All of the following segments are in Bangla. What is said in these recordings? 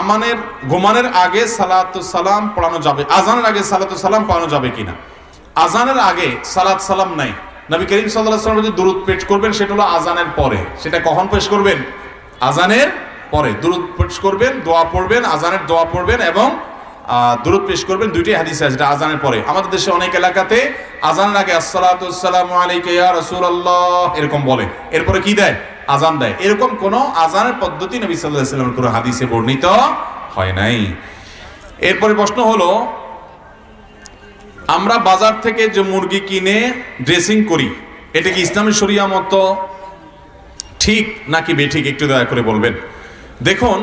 আমানের ঘুমানের আগে সালাতু সালাম পড়ানো যাবে। আজানের আগে সালাতু সালাম পড়ানো যাবে কিনা? আজানের আগে সালাত সালাম নাই। নবী করিম সাল্লাহ সাল্লাম যদি দূরত পেশ করবেন, সেটা হলো আজানের পরে। সেটা কখন পেশ করবেন? আজানের পরে। দূরত পেশ করবেন, দোয়া পড়বেন, আজানের দোয়া পড়বেন এবং দূরত পেশ করবেন দুইটি হাদিস আছে, যেটা আজানের পরে। আমাদের দেশে অনেক এলাকাতে আজানের আগে আসসালাতু আলাইকা ইয়া এরকম বলে। এরপরে কি দেয়? আজান দেয়। এরকম কোন আজানের পদ্ধতি নবী ওয়াসাল্লামের কোনো হাদিসে বর্ণিত হয় নাই। এরপরে প্রশ্ন হলো, আমরা বাজার থেকে যে মুরগি কিনে ড্রেসিং করি, এটা কি ইসলামী শরিয়া মতো? ঠিক নাকি বেঠিক একটু দয়া করে বলবেন? দেখুন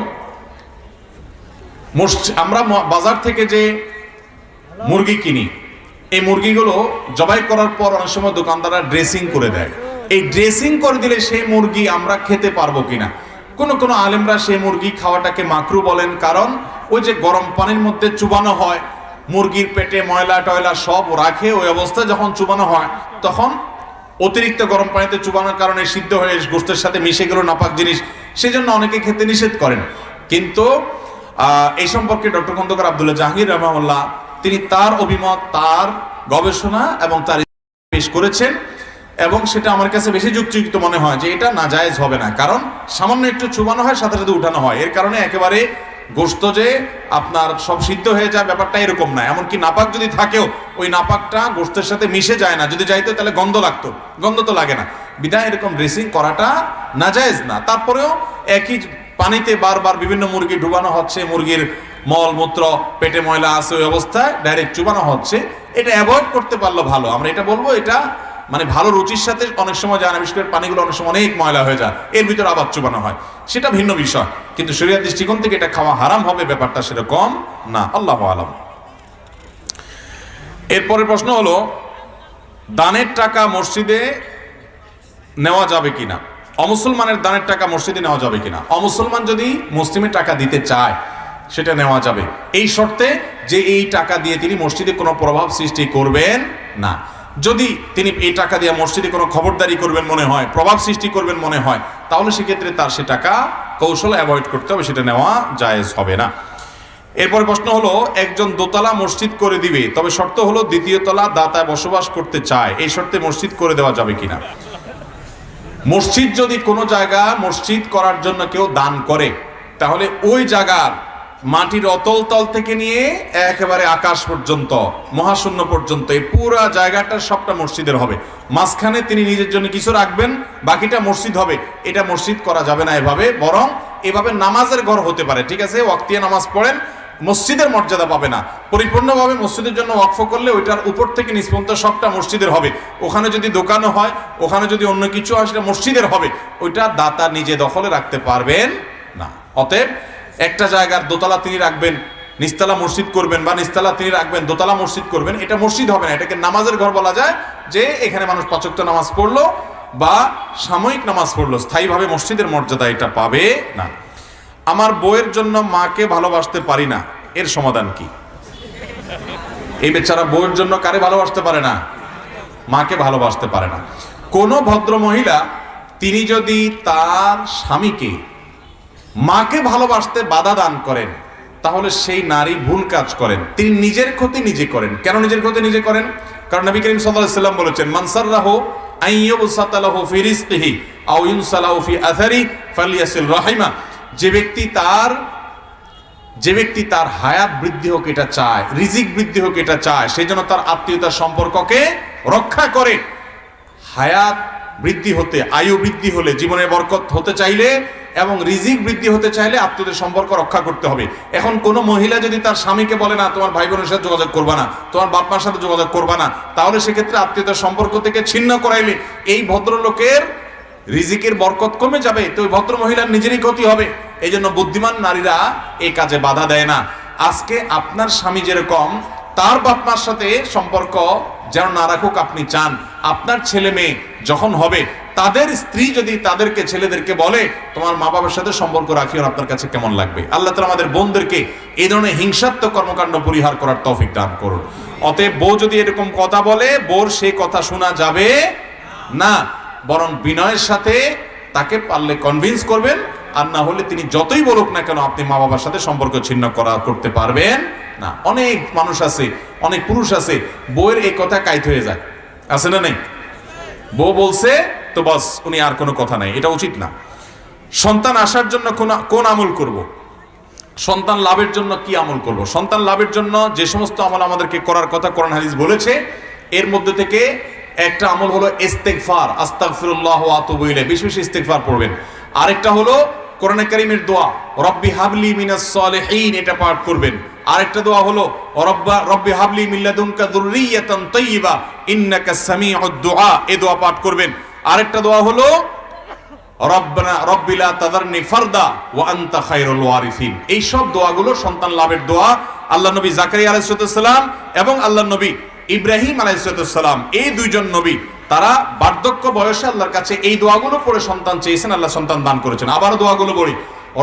আমরা বাজার থেকে যে মুরগি কিনি, এই মুরগিগুলো জবাই করার পর অনেক সময় দোকানদাররা ড্রেসিং করে দেয়। এই ড্রেসিং করে দিলে সেই মুরগি আমরা খেতে পারব কিনা? কোন কোন আলেমরা সেই মুরগি খাওয়াটাকে মাকরু বলেন, কারণ ওই যে গরম পানির মধ্যে চুবানো হয়, মুরগির পেটে ময়লা টয়লা সব রাখে, ওই অবস্থায় যখন চুবানো হয়, তখন অতিরিক্ত গরম পানিতে চুবানোর কারণে সিদ্ধ হয়ে গোস্তের সাথে মিশে গেল নাপাক জিনিস, সেজন্য অনেকে খেতে নিষেধ করেন। কিন্তু এই সম্পর্কে ডক্টর খন্দকার আব্দুল্লাহ জাহাঙ্গীর রহমাল্লাহ তিনি তার অভিমত, তার গবেষণা এবং তার পেশ করেছেন। এবং সেটা আমার কাছে বেশি যুক্তিযুক্ত মনে হয় যে এটা না নাজায়েজ হবে না। কারণ সামান্য একটু চুবানো হয়, সাথে সাথে উঠানো হয়। এর কারণে একেবারে গোস্ত যে আপনার সব সিদ্ধ হয়ে যায় ব্যাপারটা এরকম না। এমনকি নাপাক যদি থাকেও, ওই নাপাকটা গোস্তের সাথে মিশে যায় না। যদি যাইতো, তাহলে গন্ধ লাগতো। গন্ধ তো লাগে না। বিধায় এরকম ড্রেসিং করাটা নাজায়েজ না। তারপরেও একই পানিতে বারবার বিভিন্ন মুরগি ডুবানো হচ্ছে। মুরগির মলমূত্র পেটে ময়লা আছে ওই অবস্থায় ডাইরেক্ট চুবানো হচ্ছে। এটা অ্যাভয়েড করতে পারল ভালো। আমরা এটা বলব, এটা মানে ভালো রুচির সাথে অনেক সময় করে পানিগুলো অনেক সময় অনেক ময়লা হয়ে যায়, এর ভিতরে আবার চুবানো হয়। সেটা ভিন্ন বিষয়। কিন্তু শরীর দৃষ্টিকোণ থেকে এটা খাওয়া হারাম হবে, ব্যাপারটা সেরকম না। আল্লাহ আলম। এরপরের প্রশ্ন হলো, দানের টাকা মসজিদে নেওয়া যাবে কিনা? অমুসলমানের দানের টাকা মসজিদে নেওয়া যাবে কিনা? অমুসলমান যদি মুসলিমের টাকা দিতে চায়, সেটা নেওয়া যাবে। এই শর্তে যে এই টাকা দিয়ে তিনি মসজিদে কোনো প্রভাব সৃষ্টি করবেন না। যদি তিনি এই টাকা দিয়ে মসজিদে কোনো খবরদারি করবেন মনে হয়, প্রভাব সৃষ্টি করবেন মনে হয়, তাহলে সেক্ষেত্রে তার সে টাকা কৌশল অ্যাভয়েড করতে হবে, সেটা নেওয়া জায়েজ হবে না। এরপরে প্রশ্ন হলো, একজন দোতলা মসজিদ করে দিবে, তবে শর্ত হলো দ্বিতীয় তলা দাতায় বসবাস করতে চায়, এই শর্তে মসজিদ করে দেওয়া যাবে কিনা? মসজিদ যদি কোনো জায়গা মসজিদ করার জন্য কেউ দান করে, তাহলে ওই জায়গার মাটির অতল তল থেকে নিয়ে একেবারে আকাশ পর্যন্ত, মহাশূন্য পর্যন্ত, এই পুরো জায়গাটা সবটা মসজিদের হবে। মাঝখানে তিনি নিজের জন্য কিছু রাখবেন, বাকিটা মসজিদ হবে। এটা মসজিদ করা যাবে না এভাবে, বরং এভাবে নামাজের ঘর হতে পারে, ঠিক আছে? ওয়াক্তিয়া নামাজ পড়েন, মসজিদের মর্যাদা পাবে না। পরিপূর্ণভাবে মসজিদের জন্য ওয়াকফ করলে ওইটার উপর থেকে নিষ্পন্ত সবটা মসজিদের হবে। ওখানে যদি দোকানও হয়, ওখানে যদি অন্য কিছু হয়, সেটা মসজিদের হবে। ওইটা দাতা নিজে দখলে রাখতে পারবেন না। অতএব একটা জায়গার দোতলা তিনি রাখবেন, নিস্তালা মসজিদ করবেন বা নিস্তালা তিনি রাখবেন, দোতলা মসজিদ করবেন, এটা মসজিদ হবে না, এটাকে নামাজের ঘর বলা যায়, যে এখানে মানুষ পাচক্ত নামাজ পড়ল বা সাময়িক নামাজ পড়ল, স্থায়ীভাবে মসজিদের মর্যাদা এটা পাবে না। আমার বউয়ের জন্য মাকে ভালোবাসতে পারি না, এর সমাধান কি? এই বেচারা বউয়ের জন্য কারে ভালোবাসতে পারে না? মাকে ভালোবাসতে পারে না। কোনো ভদ্র মহিলা তিনি যদি তার স্বামীকে মাকে ভালোবাসতে বাধা দান করেন, তাহলে সেই নারী ভুল কাজ করেন। তিনি নিজের ক্ষতি নিজে করেন। কেন নিজের ক্ষতি নিজে করেন? কারণ নবী করিম আলাইহি সাল্লাম বলেছেন ফালিয়াসিল রাহিমা। যে ব্যক্তি তার, যে ব্যক্তি তার হায়াত বৃদ্ধি হোক এটা চায়, রিজিক বৃদ্ধি হোক এটা চায় সেই জন্য তার আত্মীয়তার সম্পর্ককে রক্ষা করে। হায়াত বৃদ্ধি হতে, আয়ু বৃদ্ধি হলে জীবনের বরকত হতে চাইলে এবং রিজিক বৃদ্ধি হতে চাইলে আত্মীয়দের সম্পর্ক রক্ষা করতে হবে। এখন কোনো মহিলা যদি তার স্বামীকে বলে, না, তোমার ভাই বোনের সাথে যোগাযোগ করবা না, তোমার বাপ মার সাথে যোগাযোগ করবা না, তাহলে সেক্ষেত্রে আত্মীয়তার সম্পর্ক থেকে ছিন্ন করাইলে এই ভদ্রলোকের রিজিকের বরকত কমে যাবে, তো ওই ভদ্র মহিলার নিজেরই ক্ষতি হবে। এই জন্য বুদ্ধিমান নারীরা এই কাজে বাধা দেয় না। আজকে আপনার স্বামী যেরকম, তার বাপ মার সাথে সম্পর্ক যেন না রাখুক আপনি চান। আপনার ছেলে মেয়ে যখন হবে, তাদের স্ত্রী যদি তাদেরকে, ছেলেদেরকে বলে, তোমার মা বাবার সাথে সম্পর্ক রাখিও আপনার কাছে কেমন লাগবে? আল্লাহ তালা আমাদের বোনদেরকে এই ধরনের হিংসাত্মক কর্মকাণ্ড পরিহার করার তৌফিক দান করুন। অতএব বউ যদি এরকম কথা বলে বোর সেই কথা শোনা যাবে না, বরং বিনয়ের সাথে তাকে পারলে কনভিন্স করবেন, আর না হলে তিনি যতই বলুক না কেন, আপনি মা বাবার সাথে সম্পর্ক ছিন্ন করা করতে পারবেন না। অনেক মানুষ আছে, অনেক পুরুষ আছে, বউয়ের এই কথা কাইত হয়ে যায়। আছে না নেই? বউ বলছে, তো বাস, উনি আর কোনো কথা নাই। এটা উচিত না। সন্তান আসার জন্য কোন আমল করব। সন্তান লাভের জন্য কি আমল করব। সন্তান লাভের জন্য যে সমস্ত আমল আমাদেরকে করার কথা কোরআন হাদিস বলেছে, এর মধ্যে থেকে একটা আমল হলো ইস্তেগফার, আস্তাগফিরুল্লাহ ওয়া আতুবু ইলাইহি। বেশি বেশি ইস্তেগফার পড়বেন। আরেকটা হলো কোরআনে কারীমের দোয়া, রব্বি হাবলি মিনাস সালিহিন এটা পাঠ করবেন। আরেকটা দোয়া হলো রব্বা, রব্বি হাবলি মিন লাদুনকা যুররিয়াতান তাইয়্যিবা ইন্নাকা সামিউদ দুআ। এই দোয়া পাঠ করবেন। আরেকটা দোয়া হলো, রব্বানা রব্বিলা তাদারনি ফারদা ওয়া আনতা খায়রুল ওয়ারিসিন। এই সব দোয়াগুলো সন্তান লাভের দোয়া। আল্লাহ নবী জাকারিয়া আলাইহিস সালাম এবং আল্লাহ নবী ইব্রাহিম আলাইহিস সালাম, এই দুইজন নবী, তারা বার্ধক্য বয়সে আল্লাহর কাছে এই দোয়াগুলো পড়ে সন্তান চেয়েছেন, আল্লাহ সন্তান দান করেছেন। আবার দোয়াগুলো বলি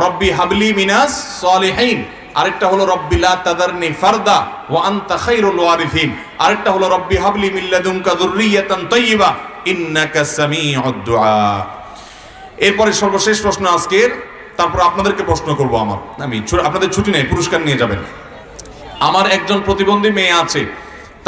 রব্বি হাবলি মিনাস সলিহিন। আরেকটা হলো রব্বি লা তাদারনি ফারদা ওয়া আনতা খায়রুল ওয়ারিসিন। আরেকটা হলো রব্বি হাবলি মিন লাদুনকা যুররিয়াতান তাইয়্যিবা ইন্নাকা সামিউদ দুআ। এরপরে সর্বশেষ প্রশ্ন আজকের, তারপর আপনাদেরকে প্রশ্ন করব আমার। আমি আপনাদের ছুটি নেই, পুরস্কার নিয়ে যাবেন। আমার একজন প্রতিবন্ধী মেয়ে আছে,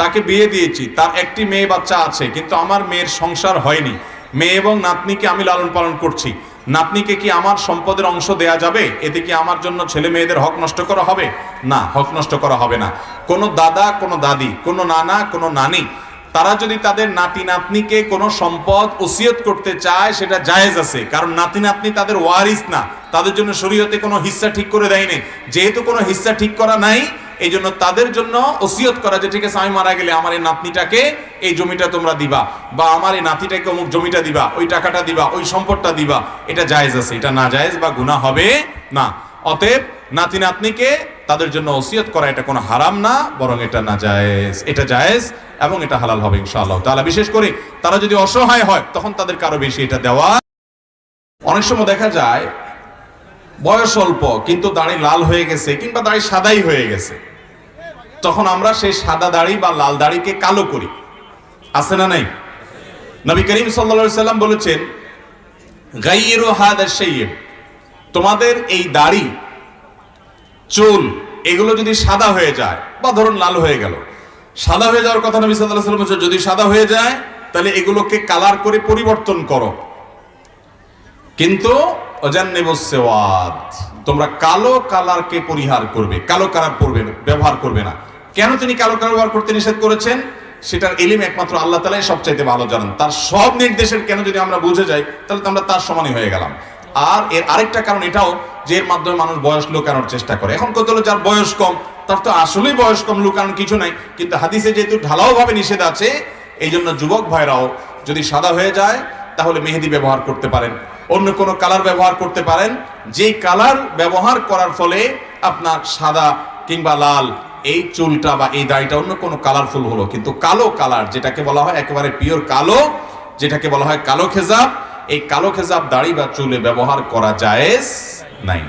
তাকে বিয়ে দিয়েছি, তার একটি মেয়ে বাচ্চা আছে, কিন্তু আমার মেয়ের সংসার হয়নি। মেয়ে এবং নাতনিকে আমি লালন পালন করছি। নাতনিকে কি আমার সম্পদের অংশ দেয়া যাবে? এতে কি আমার জন্য ছেলে মেয়েদের হক নষ্ট করা হবে? না, হক নষ্ট করা হবে না। কোনো দাদা, কোনো দাদি, কোনো নানা, কোনো নানি, তারা যদি তাদের নাতি নাতনিকে কোনো সম্পদ ওসিয়ত করতে চায়, সেটা জায়েজ আছে। কারণ নাতি নাতনি তাদের ওয়ারিস না। তাদের জন্য শরীয়তে কোনো হিস্সা ঠিক করে দেয়নি। যেহেতু কোনো হিস্সা ঠিক করা নাই এই জন্য তাদের জন্য ওসিয়ত করা যে, ঠিক আছে, আমি মারা গেলে আমার এই নাতনিটাকে এই জমিটা তোমরা দিবা বা আমার এই নাতিটাকে অমুক জমিটা দিবা, ওই টাকাটা দিবা, ওই সম্পদটা দিবা। এটা জায়েজ আছে, এটা না জায়েজ বা গুনাহ হবে না। অতএব নাতি নাতনিকে তাদের জন্য ওসিয়ত করা এটা কোনো হারাম না, বরং এটা না জায়েজ, এটা জায়েজ এবং এটা হালাল হবে ইনশাআল্লাহ তাআলা। বিশেষ করে তারা যদি অসহায় হয়, তখন তাদের কারও বেশি এটা দেওয়া। অনেক সময় দেখা যায়, বয়স অল্প, কিন্তু দাড়ি লাল হয়ে গেছে কিংবা দাড়ি সাদাই হয়ে গেছে। তখন আমরা সেই সাদা দাড়ি বা লাল দাড়িকে কালো করি। আছে না নাই? নবী করিম সাল্লা সাল্লাম বলেছেন তোমাদের এই দাড়ি চুল এগুলো যদি সাদা হয়ে যায় বা ধরুন লাল হয়ে গেল সাদা হয়ে যাওয়ার কথা নবী সাল্লাম বলছেন, যদি সাদা হয়ে যায় তাহলে এগুলোকে কালার করে পরিবর্তন করো। কিন্তু তোমরা কালো কালারকে পরিহার করবে কালো কালার পরবে ব্যবহার করবে না। কেন তিনি কালো কালার ব্যবহার করতে নিষেধ করেছেন? সেটার এলিম একমাত্র আল্লাহ তালাই সবচাইতে ভালো জানেন। তার সব নির্দেশের কেন যদি আমরা বুঝে যাই, তাহলে তো আমরা তার সমানই হয়ে গেলাম। আর এর আরেকটা কারণ এটাও যে এর মাধ্যমে মানুষ বয়স লুকানোর চেষ্টা করে। এখন কত হলো যার বয়স কম, তার তো আসলেই বয়স কম, লুকানোর কিছু নাই। কিন্তু হাদিসে যেহেতু ঢালাও ভাবে নিষেধ আছে এই জন্য যুবক ভাইরাও যদি সাদা হয়ে যায়, তাহলে মেহেদি ব্যবহার করতে পারেন। অন্য কোনো কালার ব্যবহার করতে পারেন। যেই কালার ব্যবহার করার ফলে আপনার সাদা কিংবা লাল এই চুলটা বা এই দাড়িটা অন্য কোনো কালারফুল হলো। কিন্তু কালো কালার যেটাকে বলা হয় একেবারে পিওর কালো, যেটাকে বলা হয় কালো খেজাব, এই কালো খেজাব দাড়ি বা চুলে ব্যবহার করা জায়েজ নাই।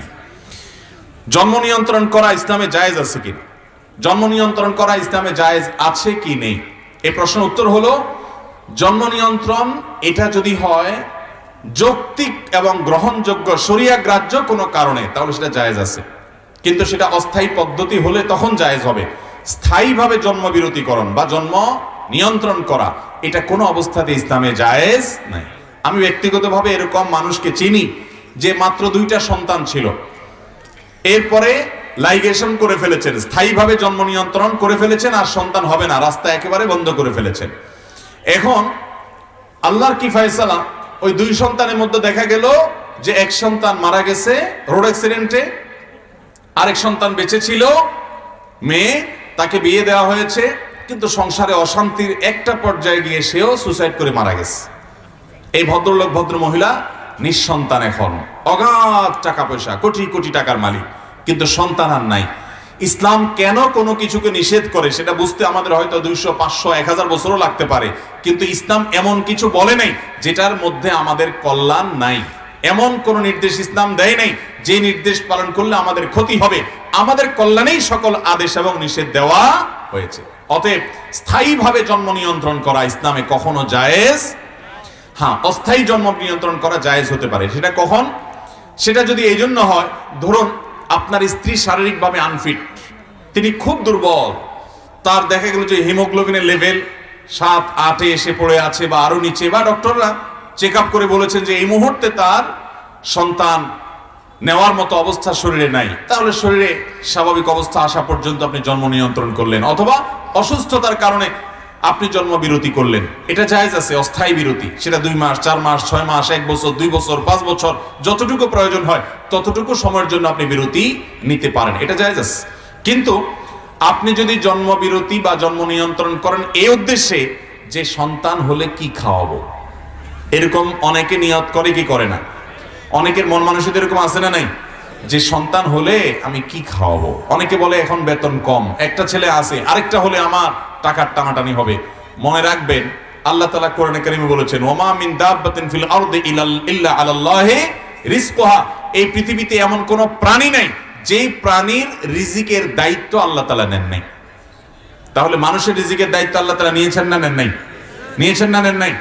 জন্ম নিয়ন্ত্রণ করা ইসলামে জায়েজ আছে কি জন্ম নিয়ন্ত্রণ করা ইসলামে জায়েজ আছে কি নেই? এই প্রশ্ন উত্তর হলো, জন্ম নিয়ন্ত্রণ এটা যদি হয় যৌক্তিক এবং গ্রহণযোগ্য শরিয়া গ্রাহ্য কোনো কারণে, তাহলে সেটা জায়েজ আছে। কিন্তু সেটা অস্থায়ী পদ্ধতি হলে তখন জায়েজ হবে। স্থায়ীভাবে জন্ম বিরতিকরণ বা জন্ম নিয়ন্ত্রণ করা, এটা কোনো অবস্থাতে ইসলামে জায়েজ নাই। আমি ব্যক্তিগতভাবে এরকম মানুষকে চিনি যে মাত্র দুইটা সন্তান ছিল। এরপরে লাইগেশন করে ফেলেছেন, স্থায়ীভাবে জন্ম নিয়ন্ত্রণ করে ফেলেছেন আর সন্তান হবে না, রাস্তা একেবারে বন্ধ করে ফেলেছেন। এখন আল্লাহর কি ফয়সালা? ওই দুই সন্তানের মধ্যে দেখা গেল যে এক সন্তান মারা গেছে, রোড অ্যাক্সিডেন্টে আরেক সন্তান বেঁচে ছিল, মেয়ে, তাকে বিয়ে দেওয়া হয়েছে, কিন্তু সংসারে অশান্তির একটা পর্যায়ে গিয়ে সেও সুসাইড করে মারা গেছে। এই ভদ্রলোক, ভদ্র মহিলা নিঃসন্তান এখন। অগাধ টাকা পয়সা, কোটি কোটি টাকার মালিক, কিন্তু সন্তান আর নাই। ইসলাম কেন কোনো কিছুকে নিষেধ করে সেটা বুঝতে আমাদের হয়তো দুইশো, পাঁচশো, এক হাজার বছরও লাগতে পারে। কিন্তু ইসলাম এমন কিছু বলে নাই, যেটার মধ্যে আমাদের কল্যাণ নাই। এমন কোন নির্দেশ ইসলাম দেয় নাই যে নির্দেশ পালন করলে আমাদের ক্ষতি হবে। আমাদের কল্যাণেই সকল আদেশ এবং নিষেধ দেওয়া হয়েছে। অতএব স্থায়ীভাবে জন্ম নিয়ন্ত্রণ করা ইসলামে কখনো জায়েজ হ্যাঁ অস্থায়ী জন্ম নিয়ন্ত্রণ করা জায়েজ হতে পারে। সেটা কখন? সেটা যদি এই জন্য হয়, ধরুন আপনার স্ত্রী শারীরিকভাবে আনফিট তিনি খুব দুর্বল, তার দেখা গেল যে হিমোগ্লোবিনের লেভেল সাত, আটে এসে পড়ে আছে বা আরও নিচে, বা ডক্টররা চেক আপ করে বলেছেন যে এই মুহূর্তে তার সন্তান নেওয়ার মতো অবস্থা শরীরে নাই। তাহলে শরীরে স্বাভাবিক অবস্থা আসা পর্যন্ত আপনি জন্ম নিয়ন্ত্রণ করলেন, অথবা অসুস্থতার কারণে আপনি জন্ম বিরতি করলেন। এটা জায়েজ আছে, অস্থায়ী বিরতি। সেটা দুই মাস, চার মাস, ছয় মাস, এক বছর, দুই বছর, পাঁচ বছর, যতটুকু প্রয়োজন হয়, ততটুকু সময়ের জন্য আপনি বিরতি নিতে পারেন। এটা জায়েজ আছে। কিন্তু আপনি যদি জন্ম বিরতি বা জন্ম নিয়ন্ত্রণ করেন এই উদ্দেশ্যে যে সন্তান হলে কি খাওয়াবো? এরকম অনেকে নিয়ত করে, কি করে না? অনেকের মন মানুষের এরকম আছে না নাই? যে সন্তান হলে আমি কি খাওয়াবো? অনেকে বলে এখন বেতন কম, একটা ছেলে আছে, আরেকটা হলে আমার টাকার টানাটানি হবে। মনে রাখবেন, আল্লাহ তালা কোরআনে কারিমে বলেছেন, ওমা মিন দাব্বাতিন ফিল আরদি ইলাল আলাল্লাহি রিজকুহা। এই পৃথিবীতে এমন কোন প্রাণী নাই, যেই প্রাণীর রিজিকের দায়িত্ব আল্লাহ তালা নেন নাই। তাহলে মানুষের রিজিকের দায়িত্ব আল্লাহ তালা নিয়েছেন না নেন নাই? নিয়েছেন না নেন নাই?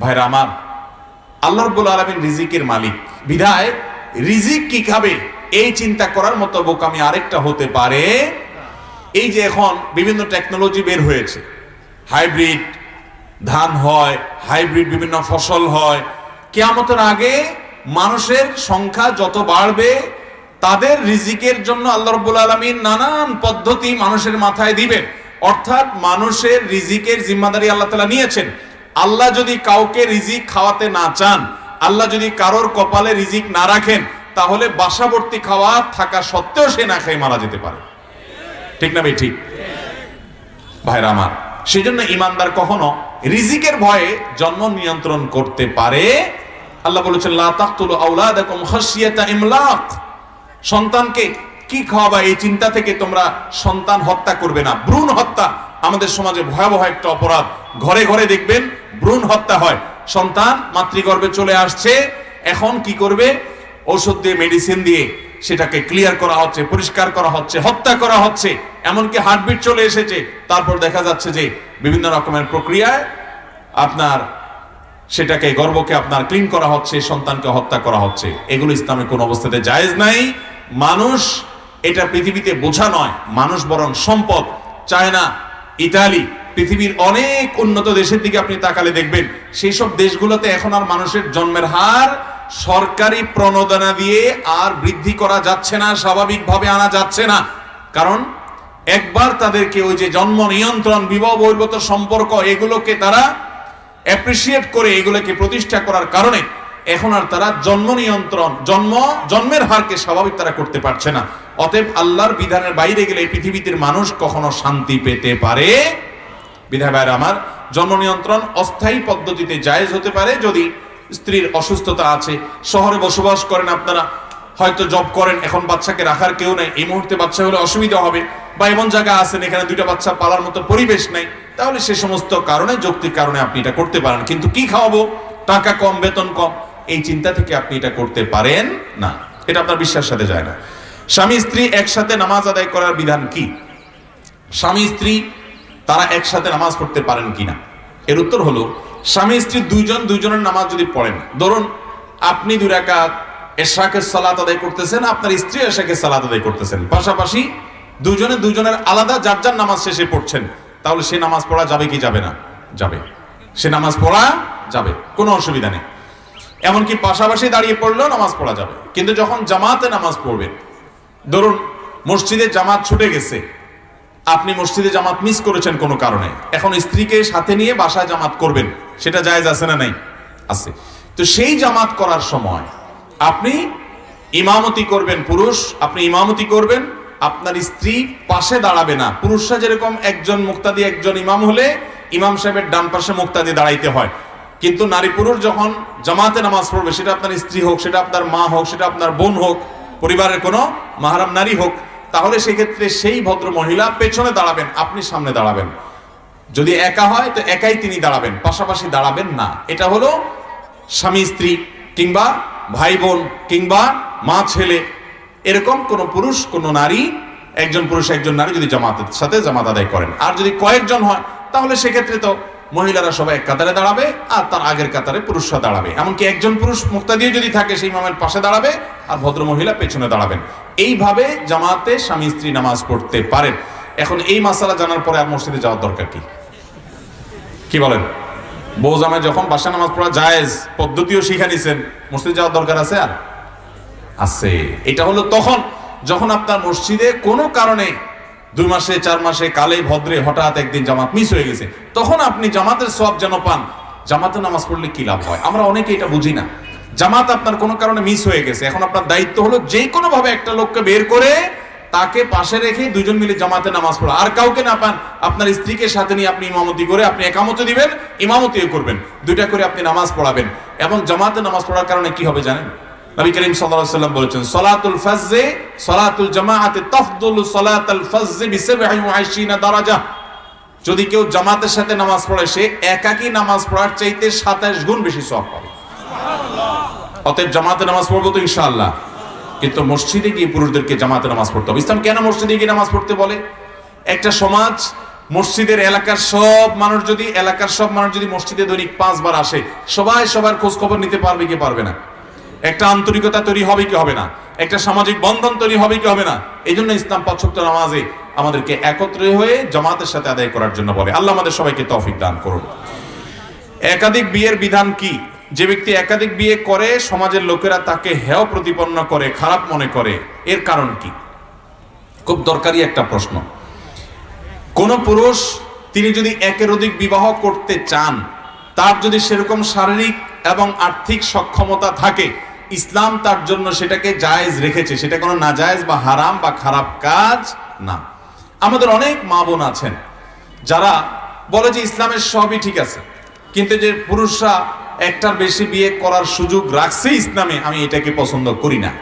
ভাইরা আমার, আল্লাহ রব্বুল আলমিন রিজিকের মালিক। বিধায় রিজিক কি খাবে? এই চিন্তা করার মতো বোকামি আরেকটা হতে পারে। এই যে এখন বিভিন্ন টেকনোলজি বের হয়েছে। হাইব্রিড ধান হয় হাইব্রিড বিভিন্ন ফসল হয়। কেয়ামতের আগে মানুষের সংখ্যা যত বাড়বে, তাদের রিজিকের জন্য আল্লাহ রব্বুল আলমিন নানান পদ্ধতি মানুষের মাথায় দিবেন। অর্থাৎ মানুষের রিজিকের জিম্মাদারি আল্লাহ তালা নিয়েছেন। আল্লাহ যদি কাউকে রিজিক খাওয়াতে না চান, আল্লাহ যদি কারোর কপালে রিজিক না রাখেন, তাহলে বাসাবর্তী খাওয়া থাকা সত্ত্বেও সে না খেয়ে মারা যেতে পারে। ঠিক না ভাই? ঠিক। ভাইরা আমার সেই জন্য ইমানদার কখনো রিজিকের ভয়ে জন্ম নিয়ন্ত্রণ করতে পারে। আল্লাহ বলেছেন, লা তাকতুলু আওলাদাকুম খাশিয়াতা ইমলাক। সন্তানকে কি খাওয়াবা, এই চিন্তা থেকে তোমরা সন্তান হত্যা করবে না, ভ্রূণ হত্যা। আমাদের সমাজে ভয়াবহ একটা অপরাধ। ঘরে ঘরে দেখবেন ভ্রূণ হত্যা হয়। সন্তান মাতৃগর্ভে চলে আসছে, এখন কি করবে? ঔষধ দিয়ে মেডিসিন দিয়ে সেটাকে ক্লিয়ার করা হচ্ছে, পরিষ্কার করা হচ্ছে, হত্যা করা হচ্ছে। এমনকি হার্টবিট চলে এসেছে। তারপর দেখা যাচ্ছে যে বিভিন্ন রকমের প্রক্রিয়ায় আপনার সেটাকে গর্বকে আপনার ক্লিন করা হচ্ছে, সন্তানকে হত্যা করা হচ্ছে। এগুলো ইসলামে কোন অবস্থাতে জায়েজ নাই। মানুষ এটা পৃথিবীতে বোঝা নয়। মানুষ বরং সম্পদ। চায়না, ইতালি পৃথিবীর অনেক উন্নত দেশের দিকে আপনি তাকালে দেখবেন সেই সব দেশগুলোতে এখন আর মানুষের জন্মের হার সরকারি প্রণোদনা দিয়ে আর বৃদ্ধি করা যাচ্ছে না, স্বাভাবিকভাবে আনা যাচ্ছে না। কারণ একবার তাদেরকে ওই যে জন্ম নিয়ন্ত্রণ, বিবাহ বহির্ভূত সম্পর্ক, এগুলোকে তারা অ্যাপ্রিসিয়েট করে এগুলোকে প্রতিষ্ঠা করার কারণে এখন আর তারা জন্ম নিয়ন্ত্রণ, জন্ম, জন্মের হারকে স্বাভাবিক তারা করতে পারছে না। অতএব আল্লাহর বিধানের বাইরে গেলে পৃথিবীতে মানুষ কখনো শান্তি পেতে পারে ভাইয়ের আমার, জন্ম নিয়ন্ত্রণ অস্থায়ী পদ্ধতিতে জায়েজ হতে পারে যদি স্ত্রীর অসুস্থতা আছে, শহরে বসবাস করেন আপনারা, হয়তো জব করেন, এখন বাচ্চাকে রাখার কেউ নেই, এই মুহূর্তে বাচ্চা হলে অসুবিধা হবে, বা এমন জায়গা আছেন, এখানে দুইটা বাচ্চা পালার মতো পরিবেশ নেই, তাহলে সে সমস্ত কারণে, যৌক্তিক কারণে আপনি এটা করতে পারেন। কিন্তু কি খাওয়াবো? টাকা কম, বেতন কম, এই চিন্তা থেকে আপনি এটা করতে পারেন না। এটা আপনার বিশ্বাস সাথে যায় না। স্বামী স্ত্রী একসাথে নামাজ আদায় করার বিধান কি? স্বামী স্ত্রী তারা একসাথে নামাজ পড়তে পারেন কিনা? এর উত্তর হলো, স্বামী স্ত্রী দুইজন দুইজনের নামাজ যদি পড়েন, ধরুন আপনি দুই রাকাত এশাকে সালাত আদায় করতেছেন, আপনার স্ত্রী এশাকে সালাত আদায় করতেছেন। পাশাপাশি দুজনে দুজনের আলাদা যার যার নামাজ শেষে পড়ছেন, তাহলে সে নামাজ পড়া যাবে কি যাবে না? যাবে। সে নামাজ পড়া যাবে, কোনো অসুবিধা নেই। এমনকি পাশাপাশি দাঁড়িয়ে পড়লেও নামাজ পড়া যাবে। কিন্তু যখন জামাতে নামাজ পড়বেন ধরুন মসজিদে জামাত ছুটে গেছে আপনি মসজিদে জামাত মিস করেছেন কোনো কারণে। এখন স্ত্রীকে সাথে নিয়ে বাসায় জামাত করবেন, সেটা জায়েজ আছে না নাই? আছে। তো সেই জামাত করার সময় আপনি ইমামতি করবেন পুরুষ, আপনি ইমামতি করবেন, আপনার স্ত্রী পাশে দাঁড়াবে না। পুরুষরা যেরকম একজন মুক্তাদি, একজন ইমাম হলে ইমাম সাহেবের ডান পাশে মুক্তাদি দাঁড়াইতে হয়। কিন্তু নারী পুরুষ যখন জামাতে নামাজ পড়বে, সেটা আপনার স্ত্রী হোক, সেটা আপনার মা হোক, সেটা আপনার বোন হোক, পরিবারের কোনো মাহারাম নারী হোক তাহলে সেক্ষেত্রে সেই ভদ্র মহিলা পেছনে দাঁড়াবেন, আপনি সামনে দাঁড়াবেন। যদি একা হয়, তো একাই তিনি দাঁড়াবেন, পাশাপাশি দাঁড়াবেন না। এটা হলো স্বামী, স্ত্রী কিংবা ভাই বোন কিংবা মা, ছেলে। এরকম কোন পুরুষ, কোন নারী, একজন পুরুষ, একজন নারী যদি জামাতের সাথে জামাত আদায় করেন। আর যদি কয়েকজন হয়, তাহলে সেক্ষেত্রে তো মহিলারা সবাই এক কাতারে দাঁড়াবে আর তার আগের কাতারে পুরুষরা দাঁড়াবে। এমনকি একজন পুরুষ মুক্তা দিয়ে যদি থাকে, সেই ইমামের পাশে দাঁড়াবে আর ভদ্র মহিলা পেছনে দাঁড়াবেন। এইভাবে জামাতে স্বামী স্ত্রী নামাজ পড়তে পারেন। এখন এই মাসালা জানার পরে আর মসজিদে যাওয়ার দরকার কি? কি বলেন? বউ জামাই যখন বাসা নামাজ পড়া জায়েজ পদ্ধতিও শিখা নিছেন, মসজিদে যাওয়ার দরকার আছে আর? আছে। এটা হলো তখন, যখন আপনার মসজিদে কোনো কারণে দুই মাসে, চার মাসে কালে ভদ্রে হঠাৎ একদিন জামাত মিস হয়ে গেছে। তখন আপনি জামাতের সব যেন পান। জামাতে নামাজ পড়লে কি লাভ হয়? আমরা অনেকে এটা বুঝি না। জামাত আপনার কোনো কারণে মিস হয়ে গেছে। এখন আপনার দায়িত্ব হলো যে কোনো ভাবে একটা লোককে বের করে তাকে পাশে রেখে দুজন মিলে জামাতে নামাজ পড়া। আর কাউকে না পান, আপনার স্ত্রীকে সাথে নিয়ে আপনি ইমামতি করে আপনি একামতি দিবেন, ইমামতিও করবেন। দুইটা করে আপনি নামাজ পড়াবেন। এবং জামাতে নামাজ পড়ার কারণে কি হবে জানেন? নবী করিম সাল্লাল্লাহু আলাইহি বলেছেন, সলাতুল ফাজে সলাতুল জামাআতে তাফদুল সলাতাল ফাজে বি 27 দারাজা। যদি কেউ জামাতের সাথে নামাজ পড়ে, সে একাকী নামাজ পড়ার চাইতে 27 গুণ বেশি সওয়াব পাবে। অতএব জামাতে নামাজ পড়ব তো ইনশাআল্লাহ। কিন্তু মসজিদে গিয়ে পুরুষদেরকে জামাতে নামাজ পড়তে হবে। ইসলাম কেন মসজিদে গিয়ে নামাজ পড়তে বলে? একটা সমাজ, মসজিদের এলাকার সব মানুষ যদি, এলাকার সব মানুষ যদি মসজিদে দৈনিক পাঁচবার আসে, সবাই সবার খোঁজ খবর নিতে পারবে কি পারবে না? একটা আন্তরিকতা তৈরি হবে কি হবে না? একটা সামাজিক বন্ধন তৈরি হবে কি হবে না? এই জন্য ইসলাম পাঁচক্ত নামাজে আমাদেরকে একত্রে হয়ে জামাতের সাথে আদায় করার জন্য বলে। আল্লাহ আমাদের সবাইকে তৌফিক দান করুন। একাধিক বিয়ের বিধান কি? যে ব্যক্তি একাধিক বিয়ে করে, সমাজের লোকেরা তাকে হেয় প্রতিপন্ন করে, খারাপ মনে করে, এর কারণ কি? খুব দরকারি একটা প্রশ্ন। কোন পুরুষ তিনি যদি একের অধিক বিবাহ করতে চান, তার যদি সেরকম শারীরিক এবং আর্থিক সক্ষমতা থাকে ইসলাম তার জন্য সেটাকে জায়েজ রেখেছে। সেটা কোনো নাজায়েজ বা হারাম বা খারাপ কাজ না। আমাদের অনেক মা বোন আছেন, যারা বলে যে ইসলামের সবই ঠিক আছে, কিন্তু যে পুরুষরা একটার বেশি বিয়ে করার সুযোগ রাখছে ইসলামে, আমি এটাকে পছন্দ করি না।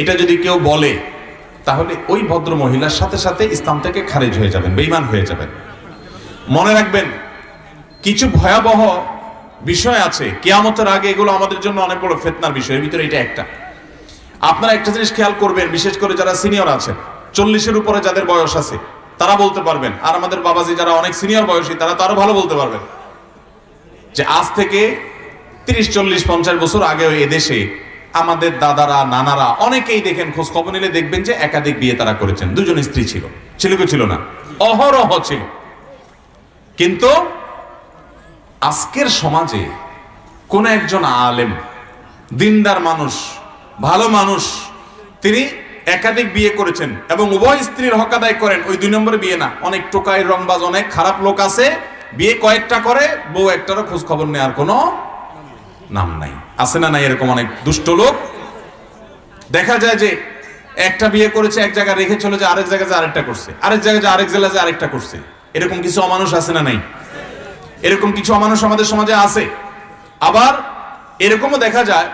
এটা যদি কেউ বলে, তাহলে ওই ভদ্র মহিলার সাথে সাথে ইসলাম থেকে খারিজ হয়ে যাবেন বেইমান হয়ে যাবেন। মনে রাখবেন, কিছু ভয়াবহ বিষয় আছে। কেয়ামতের আগে এগুলো আমাদের জন্য অনেক বড় ফেতনার বিষয়। এর ভিতরে এটা একটা। আপনারা একটা জিনিস খেয়াল করবেন, বিশেষ করে যারা সিনিয়র আছেন। চল্লিশের উপরে যাদের বয়স আছে, তারা বলতে পারবেন, আর আমাদের বাবাজি যারা অনেক সিনিয়র বয়সী, তারা তো আরও ভালো বলতে পারবেন। যে আজ থেকে তিরিশ, চল্লিশ, পঞ্চাশ বছর আগে এদেশে আমাদের দাদারা, নানারা অনেকেই দেখেন খোঁজ খবর নিলে দেখবেন যে একাধিক বিয়ে তারা করেছেন। দুজন স্ত্রী ছিল। ছিল কি ছিল না। অহরহ ছিল। কিন্তু আজকের সমাজে কোন একজন আলেম, দিনদার মানুষ, ভালো মানুষ, তিনি একাধিক বিয়ে করেছেন এবং উভয় স্ত্রীর হক আদায় করেন। ওই দুই নম্বরে বিয়ে না। অনেক টোকাই রংবাজ, অনেক খারাপ লোক আছে। বিয়ে কয়েকটা করে, বউ একটারও খোঁজ খবর নেওয়ার কোনো নাম নাই। আছে না নাই এরকম অনেক দুষ্ট লোক? দেখা যায় যে একটা বিয়ে করেছে, এক জায়গায় রেখে চলে যায়, আরেক জায়গায় যে আরেকটা করছে। আরেক জায়গায় যে আরেক জেলায় যে আরেকটা করছে। এরকম কিছু অমানুষ আছে না নাই? এরকম কিছু মানুষ আমাদের সমাজে আছে। আবার এরকমও দেখা যায়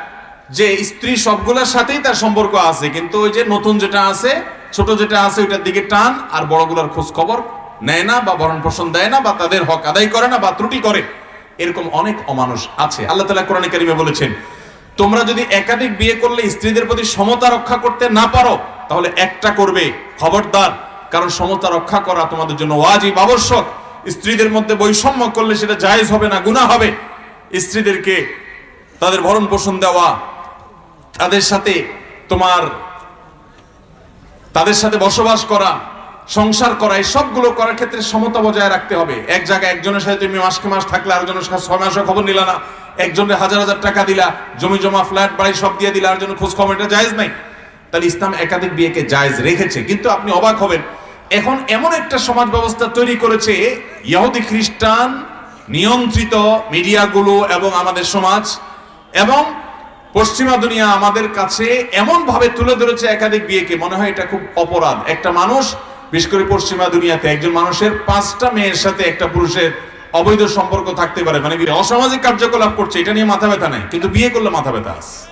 যে স্ত্রী সবগুলোর সাথেই তার সম্পর্ক আছে, কিন্তু ওই যে নতুন যেটা আছে, ছোট যেটা আছে, ওইটার দিকে টান আর বড়গুলোর খোঁজ খবর নেয় না বা ভরণ পোষণ দেয় না বা তাদের হক আদায় করে না বা ত্রুটি করে। এরকম অনেক অমানুষ আছে। আল্লাহ তালা কোরআন কারিমে বলেছেন, তোমরা যদি একাধিক বিয়ে করলে স্ত্রীদের প্রতি সমতা রক্ষা করতে না পারো, তাহলে একটা করবে খবরদার। কারণ সমতা রক্ষা করা তোমাদের জন্য ওয়াজিব, আবশ্যক। স্ত্রীদের মধ্যে বৈষম্য করলে সেটা জায়েজ হবে না, গুনাহ হবে। স্ত্রীদেরকে তাদের ভরণ পোষণ দেওয়া, তাদের সাথে তোমার, তাদের সাথে বসবাস করা, সংসার করা, এই সবগুলো করার ক্ষেত্রে সমতা বজায় রাখতে হবে। এক জায়গায় একজনের সাথে তুমি মাসকে মাস থাকলে আরেকজনের সাথে ছয় মাসের খবর নিলা না। একজনের হাজার হাজার টাকা দিলা, জমি জমা, ফ্ল্যাট, বাড়ি সব দিয়ে দিলা আর জন্য খোঁজ খবর এটা জায়েজ নাই। তাহলে ইসলাম একাধিক বিয়েকে জায়েজ রেখেছে, কিন্তু আপনি অবাক হবেন। এখন এমন একটা সমাজ ব্যবস্থা তৈরি করেছে, ইহুদি খ্রিস্টান, নিয়ন্ত্রিত মিডিয়াগুলো এবং আমাদের সমাজ, এবং পশ্চিমা দুনিয়া আমাদের কাছে এমন ভাবে তুলে ধরেছে একাধিক বিয়েকে। মনে হয় এটা খুব অপরাধ। একটা মানুষ, বিশেষ করে পশ্চিমা দুনিয়াতে একজন মানুষের পাঁচটা মেয়ের সাথে একটা পুরুষের অবৈধ সম্পর্ক থাকতে পারে। মানে অসামাজিক কার্যকলাপ করছে, এটা নিয়ে মাথা ব্যথা নাই। কিন্তু বিয়ে করলে মাথা ব্যথা আছে।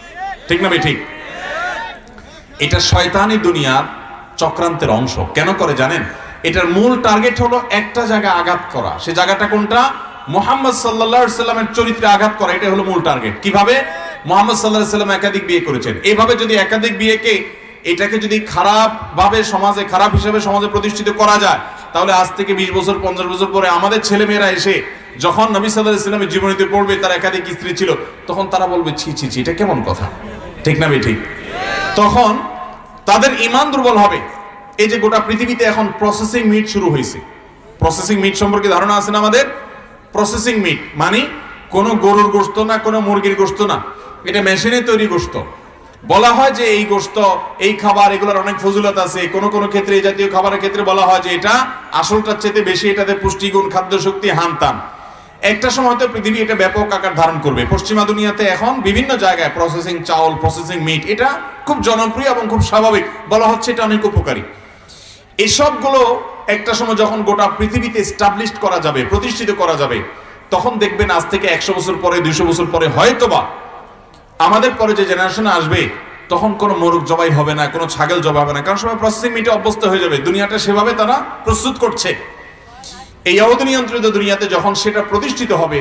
ঠিক না ভাই? ঠিক। এটা শয়তানি দুনিয়ার চক্রান্তের অংশ। কেন করে জানেন? এটার মূল টার্গেট হলো একটা জায়গা আঘাত করা। সে জায়গাটা কোনটা? মোহাম্মদ সাল্লাহ সাল্লামের চরিত্রে আঘাত করা। এটা হলো মূল টার্গেট কীভাবে? মোহাম্মদ সাল্লাহ সাল্লাম একাধিক বিয়ে করেছেন। এভাবে যদি একাধিক বিয়েকে এটাকে যদি খারাপ ভাবে সমাজে, খারাপ হিসেবে সমাজে প্রতিষ্ঠিত করা যায়, তাহলে আজ থেকে বিশ বছর, পঞ্চাশ বছর পরে আমাদের ছেলে মেয়েরা এসে যখন নবী সাল্লাহ ইসলামের জীবনীতে পড়বে, তার একাধিক স্ত্রী ছিল, তখন তারা বলবে, ছি ছি ছি, এটা কেমন কথা? ঠিক না ঠিক? তখন তাদের ইমান দুর্বল হবে। এই যে গোটা পৃথিবীতে এখন প্রসেসিং মিট শুরু হয়েছে। প্রসেসিং মিট সম্পর্কে ধারণা আছে না আমাদের? প্রসেসিং মিট মানে কোনো গরুর গোস্ত না, কোনো মুরগির গোস্ত না। এটা মেশিনে তৈরি গোস্ত বলা হয় যে এই গোস্ত এই খাবার, এগুলোর অনেক ফজিলত আছে। কোনো কোনো ক্ষেত্রে, এই জাতীয় খাবারের ক্ষেত্রে বলা হয় যে এটা আসলটার চেয়ে বেশি এটাতে পুষ্টিগুণ খাদ্য শক্তি হানতান। একটা সময় তো পৃথিবী এটা ব্যাপক আকার ধারণ করবে। পশ্চিমা দুনিয়াতে এখন বিভিন্ন জায়গায় প্রসেসিং চাউল প্রসেসিং মিট এটা খুব জনপ্রিয় এবং খুব স্বাভাবিক। বলা হচ্ছে এটা অনেক উপকারী। এসবগুলো একটা সময় যখন গোটা পৃথিবীতে স্টাবলিশ করা যাবে, প্রতিষ্ঠিত করা যাবে, তখন দেখবেন আজ থেকে একশো বছর পরে, দুইশো বছর পরে হয়তোবা আমাদের পরে যে জেনারেশন আসবে, তখন কোনো মোরগ জবাই হবে না, কোনো ছাগল জবাই হবে না। কারণ সবাই প্রসেসিং মিটে অভ্যস্ত হয়ে যাবে। দুনিয়াটা সেভাবে তারা প্রস্তুত করছে। এই অবধ নিয়ন্ত্রিত দুনিয়াতে যখন সেটা প্রতিষ্ঠিত হবে,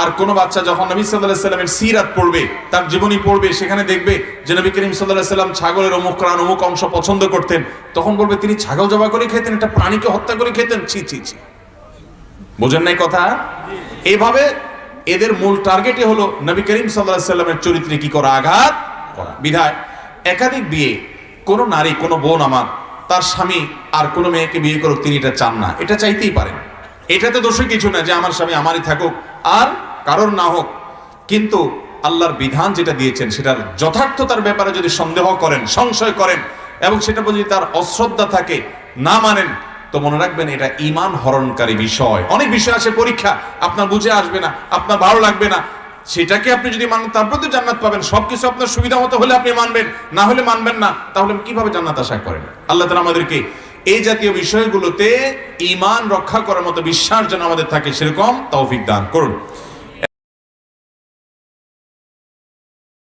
আর কোন বাচ্চা যখন নবী সাল্লাহ সাল্লামের সিরাত পড়বে, তার জীবনী পড়বে, সেখানে দেখবে যে নবী করিম সাল্লাহ সাল্লাম ছাগলের অমুক রান, অমুক অংশ পছন্দ করতেন। তখন বলবে, তিনি ছাগল জবা করে খেতেন, একটা প্রাণীকে হত্যা করে খেতেন। ছি ছি ছি। বোঝেন নাই কথা? এইভাবে এদের মূল টার্গেটই হলো নবী করিম সাল্লাহ সাল্লামের চরিত্রে কি করা আঘাত? করা। বিধায় একাধিক বিয়ে, কোন নারী, কোন বোন আমার, তার স্বামী আর কোনো মেয়েকে বিয়ে করুক, তিনি এটা চান না। এটা চাইতেই পারেন। এটাতে দোষে কিছু না যে আমার স্বামী আমারই থাকুক আর কারোর না হোক। কিন্তু আল্লাহর বিধান যেটা দিয়েছেন, সেটার যথার্থতার ব্যাপারে যদি সন্দেহ করেন, সংশয় করেন এবং সেটা যদি তার অশ্রদ্ধা থাকে, না মানেন, তো মনে রাখবেন এটা ইমান হরণকারী বিষয়। অনেক বিষয় আছে, পরীক্ষা, আপনার বুঝে আসবে না, আপনার ভালো লাগবে না। সেটাকে আপনি যদি মানেন, তারপর তো জান্নাত পাবেন। সবকিছু আপনার সুবিধা মতো হলে আপনি মানবেন, না হলে মানবেন না, তাহলে কীভাবে জান্নাত আশা করেন? আল্লাহ তালা আমাদেরকে এই জাতীয় বিষয়গুলোতে ইমান রক্ষা করার মতো বিশ্বাস যেন আমাদের থাকে, সেরকম তৌফিক দান করুন।